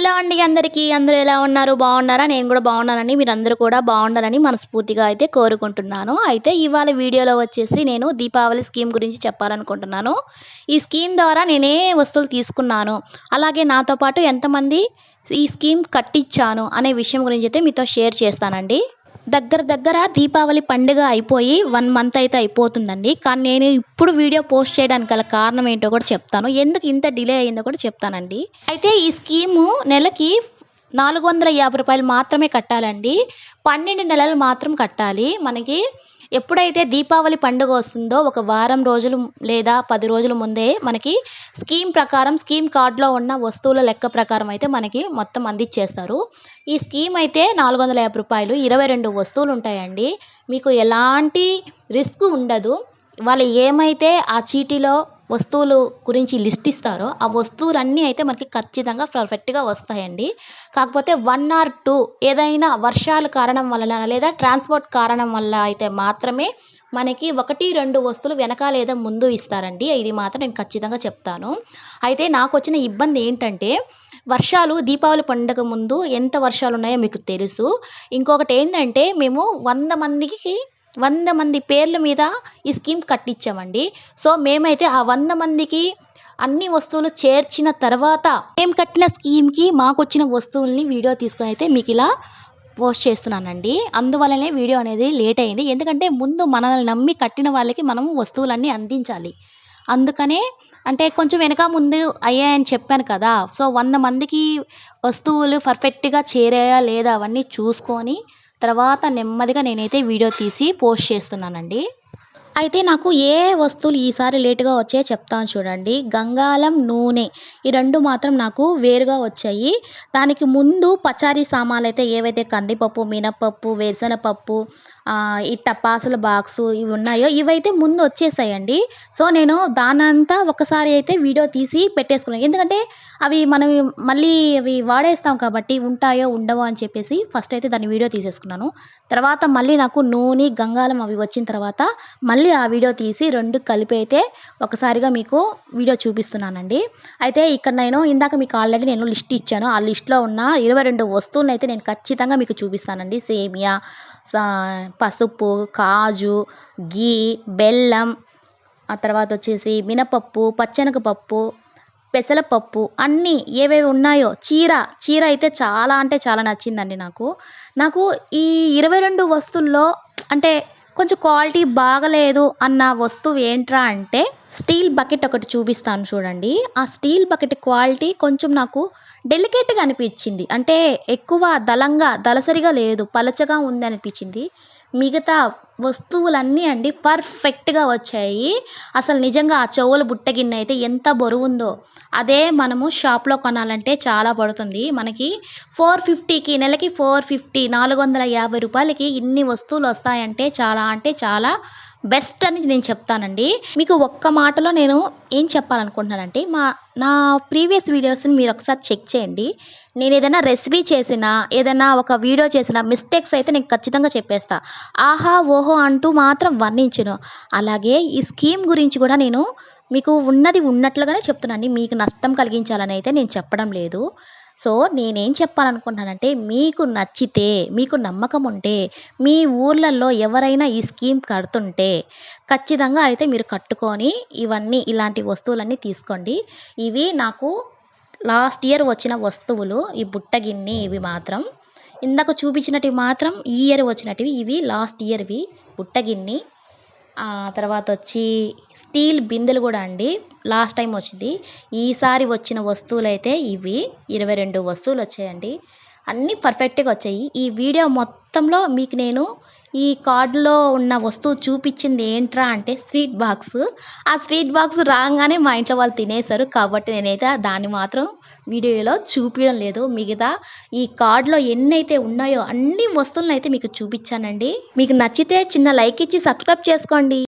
Hello అండి అందరికీ. అందరూ ఎలా ఉన్నారు? బాగున్నారా? నేను కూడా బాగున్నానని మీరు అందరూ కూడా బాగుండాలని మనస్ఫూర్తిగా అయితే కోరుకుంటున్నాను. అయితే ఇవాళ వీడియోలో వచ్చేసి నేను దీపావళి స్కీమ్ గురించి చెప్పాలనుకుంటున్నాను. ఈ స్కీమ్ ద్వారా నేనే వస్తువులు తీసుకున్నాను. అలాగే నాతో పాటు ఎంతమంది ఈ స్కీమ్ కట్టించాను అనే విషయం గురించి అయితే మీతో షేర్ చేస్తానండి. దగ్గర దగ్గర దీపావళి పండుగ అయిపోయి వన్ మంత్ అయితే అయిపోతుందండి. కానీ నేను ఇప్పుడు వీడియో పోస్ట్ చేయడానికి గల కారణం ఏంటో కూడా చెప్తాను. ఎందుకు ఇంత డిలే అయిందో కూడా చెప్తానండి. అయితే ఈ స్కీము నెలకి నాలుగు వందల యాభై రూపాయలు మాత్రమే కట్టాలండి. పన్నెండు నెలలు మాత్రం కట్టాలి. మనకి ఎప్పుడైతే దీపావళి పండుగ వస్తుందో ఒక వారం రోజులు లేదా పది రోజుల ముందే మనకి స్కీమ్ ప్రకారం స్కీమ్ కార్డులో ఉన్న వస్తువుల లెక్క ప్రకారం అయితే మనకి మొత్తం అందించేస్తారు ఈ స్కీమ్ అయితే నాలుగు వందల యాభై రూపాయలు ఇరవై రెండు వస్తువులు ఉంటాయండి. మీకు ఎలాంటి రిస్క్ ఉండదు. వాళ్ళు ఏమైతే ఆ చీటీలో వస్తువులు గురించి లిస్ట్ ఇస్తారో ఆ వస్తువులన్నీ అయితే మనకి ఖచ్చితంగా పర్ఫెక్ట్గా వస్తాయండి. కాకపోతే వన్ ఆర్ టూ ఏదైనా వర్షాల కారణం వలన లేదా ట్రాన్స్పోర్ట్ కారణం వల్ల అయితే మాత్రమే మనకి ఒకటి రెండు వస్తువులు వెనక లేదా ముందు ఇస్తారండి. ఇది మాత్రం నేను ఖచ్చితంగా చెప్తాను. అయితే నాకు వచ్చిన ఇబ్బంది ఏంటంటే వర్షాలు దీపావళి పండుగ ముందు ఎంత వర్షాలు ఉన్నాయో మీకు తెలుసు. ఇంకొకటి ఏంటంటే మేము వంద మందికి వంద మంది పేర్ల మీద ఈ స్కీమ్ కట్టించామండి. సో మేమైతే ఆ వంద మందికి అన్ని వస్తువులు చేర్చిన తర్వాత మేము కట్టిన స్కీమ్కి మాకు వచ్చిన వస్తువుల్ని వీడియో తీసుకొని అయితే మీకు ఇలా పోస్ట్ చేస్తున్నానండి. అందువల్లనే వీడియో అనేది లేట్ అయింది. ఎందుకంటే ముందు మనల్ని నమ్మి కట్టిన వాళ్ళకి మనము వస్తువులన్నీ అందించాలి. అందుకనే అంటే కొంచెం వెనక ముందు అయ్యాయని చెప్పాను కదా. సో వంద మందికి వస్తువులు పర్ఫెక్ట్గా చేరాయా లేదా అవన్నీ చూసుకొని తర్వాత నెమ్మదిగా నేనైతే వీడియో తీసి పోస్ట్ చేస్తున్నానండి. అయితే నాకు ఏ వస్తువులు ఈసారి లేటుగా వచ్చాయో చెప్తాను చూడండి. గంగాలం నూనె. ఈ రెండు మాత్రం నాకు వేరుగా వచ్చాయి. దానికి ముందు పచారీ సామాన్లు అయితే ఏవైతే కందిపప్పు మినపప్పు వేరుశనగపప్పు ఈ టపాసుల బాక్సు ఇవి ఉన్నాయో ఇవైతే ముందు వచ్చేసాయండి. సో నేను దానంతా ఒకసారి అయితే వీడియో తీసి పెట్టేసుకున్నాను. ఎందుకంటే అవి మనం మళ్ళీ అవి వాడేస్తాం కాబట్టి ఉంటాయో ఉండవో అని చెప్పేసి ఫస్ట్ అయితే దాన్ని వీడియో తీసేసుకున్నాను. తర్వాత మళ్ళీ నాకు నూనె గంగాలం అవి వచ్చిన తర్వాత మళ్ళీ ఆ వీడియో తీసి రెండు కలిపి అయితే ఒకసారిగా మీకు వీడియో చూపిస్తున్నానండి. అయితే ఇక్కడ నేను ఇందాక మీకు ఆల్రెడీ నేను లిస్ట్ ఇచ్చాను. ఆ లిస్ట్లో ఉన్న ఇరవై రెండు వస్తువులను అయితే నేను ఖచ్చితంగా మీకు చూపిస్తానండి. సేమియా పసుపు కాజు గీ బెల్లం ఆ తర్వాత వచ్చేసి మినపప్పు పచ్చెనగపప్పు పెసరపప్పు అన్నీ ఏవేవి ఉన్నాయో చీర చీర అయితే చాలా అంటే చాలా నచ్చిందండి నాకు. నాకు ఈ ఇరవై రెండు వస్తువుల్లో అంటే కొంచెం క్వాలిటీ బాగలేదు అన్న వస్తువు ఏంట్రా అంటే స్టీల్ బకెట్ ఒకటి చూపిస్తాను చూడండి. ఆ స్టీల్ బకెట్ క్వాలిటీ కొంచెం నాకు డెలికేట్గా అనిపించింది. అంటే ఎక్కువ దళంగా దళసరిగా లేదు పలచగా ఉంది అనిపించింది. మిగతా వస్తువులన్నీ అండి పర్ఫెక్ట్గా వచ్చాయి. అసలు నిజంగా ఆ చెవుల బుట్ట గిన్నె అయితే ఎంత బరువు ఉందో అదే మనము షాప్లో కొనాలంటే చాలా పడుతుంది. మనకి ఫోర్ ఫిఫ్టీకి నెలకి ఫోర్ ఫిఫ్టీ నాలుగు వందల యాభై రూపాయలకి ఇన్ని వస్తువులు వస్తాయంటే చాలా అంటే చాలా బెస్ట్ అని నేను చెప్తానండి. మీకు ఒక్క మాటలో నేను ఏం చెప్పాలనుకుంటున్నానంటే మా నా ప్రీవియస్ వీడియోస్ని మీరు ఒకసారి చెక్ చేయండి. నేను ఏదైనా రెసిపీ చేసినా ఏదైనా ఒక వీడియో చేసిన మిస్టేక్స్ అయితే నేను ఖచ్చితంగా చెప్పేస్తా. ఆహా ఓహో అంటూ మాత్రం వర్ణించను. అలాగే ఈ స్కీమ్ గురించి కూడా నేను మీకు ఉన్నది ఉన్నట్లుగానే చెప్తున్నాను మీకు నష్టం కలిగించాలని అయితే నేను చెప్పడం లేదు. సో నేనేం చెప్పాలనుకుంటున్నానంటే మీకు నచ్చితే మీకు నమ్మకం ఉంటే మీ ఊర్లలో ఎవరైనా ఈ స్కీమ్ కడుతుంటే ఖచ్చితంగా అయితే మీరు కట్టుకొని ఇవన్నీ ఇలాంటి వస్తువులన్నీ తీసుకోండి. ఇవి నాకు లాస్ట్ ఇయర్ వచ్చిన వస్తువులు ఈ బుట్టగిన్ని ఇవి మాత్రం. ఇందాక చూపించినటివి మాత్రం ఈ ఇయర్ వచ్చినటివి ఇవి లాస్ట్ ఇయర్వి బుట్టగిన్ని తర్వాత వచ్చి స్టీల్ బిందెలు కూడా అండి. లాస్ట్ టైం వచ్చింది. ఈసారి వచ్చిన వస్తువులు అయితే ఇవి. ఇరవై రెండు వస్తువులు వచ్చాయండి అన్నీ పర్ఫెక్ట్గా వచ్చాయి. ఈ వీడియో మొత్తంలో మీకు నేను ఈ కార్డులో ఉన్న వస్తువు చూపించింది ఏంట్రా అంటే స్వీట్ బాక్స్. ఆ స్వీట్ బాక్స్ రాగానే మా ఇంట్లో వాళ్ళు తినేశారు కాబట్టి నేనైతే దాన్ని మాత్రం వీడియోలో చూపించడం లేదు. మిగతా ఈ కార్డులో ఎన్నైతే ఉన్నాయో అన్ని వస్తువులను అయితే మీకు చూపించానండి. మీకు నచ్చితే చిన్న లైక్ ఇచ్చి సబ్స్క్రైబ్ చేసుకోండి.